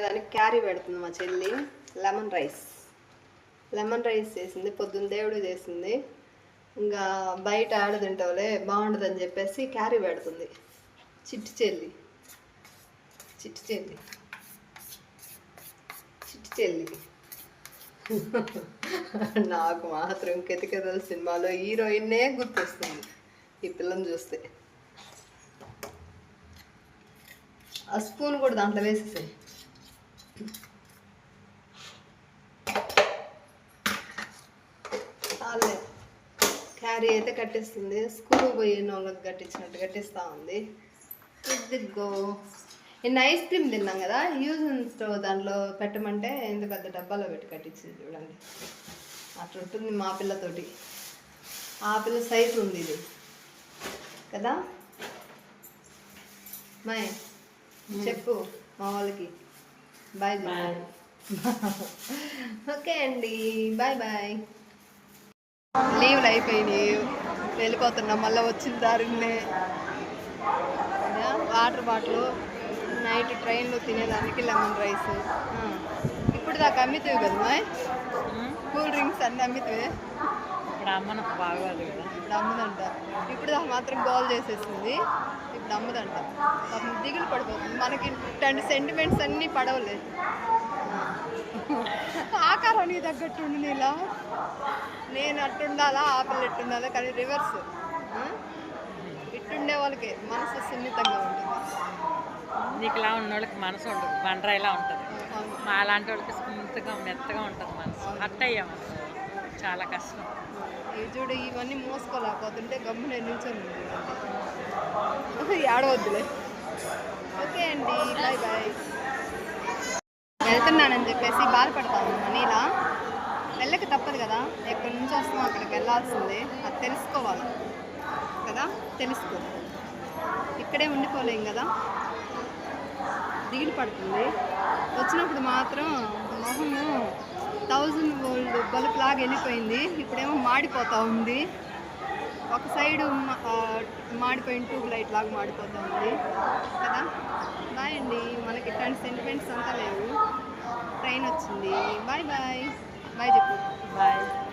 దానికి క్యారీ పెడుతుంది మా చెల్లి. Lemon rice. లెమన్ రైస్ చేసింది పొద్దున్న దేవుడు చేసింది. ఇంకా బయట ఆడ తింటావులే బాగుంటుందని చెప్పేసి క్యారీ పెడుతుంది. చిట్టి చెల్లి. చిట్టి చెల్లి. చిట్టి చెల్లి. నాకు మాత్రం కెతికెదల సినిమాలో హీరోయిన్నే గుర్తొస్తుంది ఈ పిల్లని చూస్తే. ఆ స్పూన్ కూడా దాంట్లో వేసేసాయి. చాలే. క్యారీ అయితే కట్టేస్తుంది. స్కూల్ పోయిన వాళ్ళకి కట్టించినట్టు కట్టిస్తూ ఉంది. ఇదిగో. నిన్న ఐస్ క్రీమ్ తిన్నాం కదా. యూజ్ స్టవ్ దాంట్లో పెట్టమంటే ఇంత పెద్ద డబ్బాలో పెట్టి కట్టించింది చూడండి. అట్లా ఉంటుంది మా పిల్లతోటి. ఆ పిల్ల సైజు ఉంది ఇది. కదా? మై చెప్పు మా వాళ్ళకి. బాయ్ బాయ్ ఓకే అండి బాయ్ బాయ్ లీవ్లు అయిపోయినాయి. వెళ్ళిపోతున్నాం. మళ్ళీ వచ్చిన దారినే. Water bottle. నైట్ ట్రైన్లో తినేదానికి లెమన్ రైస్. ఇప్పుడు దాకా అమ్మితేవి కదా కూల్ డ్రింక్స్ అన్నీ అమ్మితే. అమ్మను బాగోదు కదా. ఇప్పుడు అమ్మదంట. ఇప్పుడు మాత్రం గోల్ చేసేసింది. ఇప్పుడు అమ్మదంట. పాపం దిగులు పడిపోతుంది. మనకి ఇట్లాంటి సెంటిమెంట్స్ అన్నీ పడవలే. ఆకారానికి తగ్గట్టు నీలా. నేను అట్టుండాలా ఆ పిల్ల ఎట్టుండాలా కానీ రివర్స్ ఇట్టుండే వాళ్ళకి మనసు సున్నితంగా ఉంటుంది. నీకు ఇలా ఉన్న వాళ్ళకి మనసు ఉండదు. బండరాయిలా ఉంటుంది. మా అలాంటి వాళ్ళకి స్మూత్గా మెత్తగా ఉంటుంది మనసు. హట్ అయ్యాం చాలా కష్టం. ఇవి చూడు ఇవన్నీ మోసుకోలేకపోతుంటే గమ్మున నిల్చొని ఉంది ఓకే అండి బాయ్ బాయ్ వెళ్తున్నానని చెప్పేసి బాధపడతాను మనీలా వెళ్ళక తప్పదు కదా? ఎక్కడి నుంచి వస్తాం అక్కడికి వెళ్ళాల్సిందే. అది తెలుసుకోవాలి కదా? తెలుసుకో. ఇక్కడే ఉండిపోలేం కదా? దిగులు పడుతుంది. వచ్చినప్పుడు మాత్రం మొహము థౌజండ్ వోల్డ్ బల్బ్ లాగా వెళ్ళిపోయింది. ఇప్పుడేమో మాడిపోతూ ఉంది. ఒక సైడు మాడిపోయిన ట్యూబ్ లైట్ లాగా మాడిపోతూ ఉంది. కదా? బాయ్ అండి. మనకి ఇట్లాంటి సెంటిమెంట్స్ అంతా లేవు. ట్రైన్ వచ్చింది. Bye bye. బాయ్ చెప్పు. బాయ్.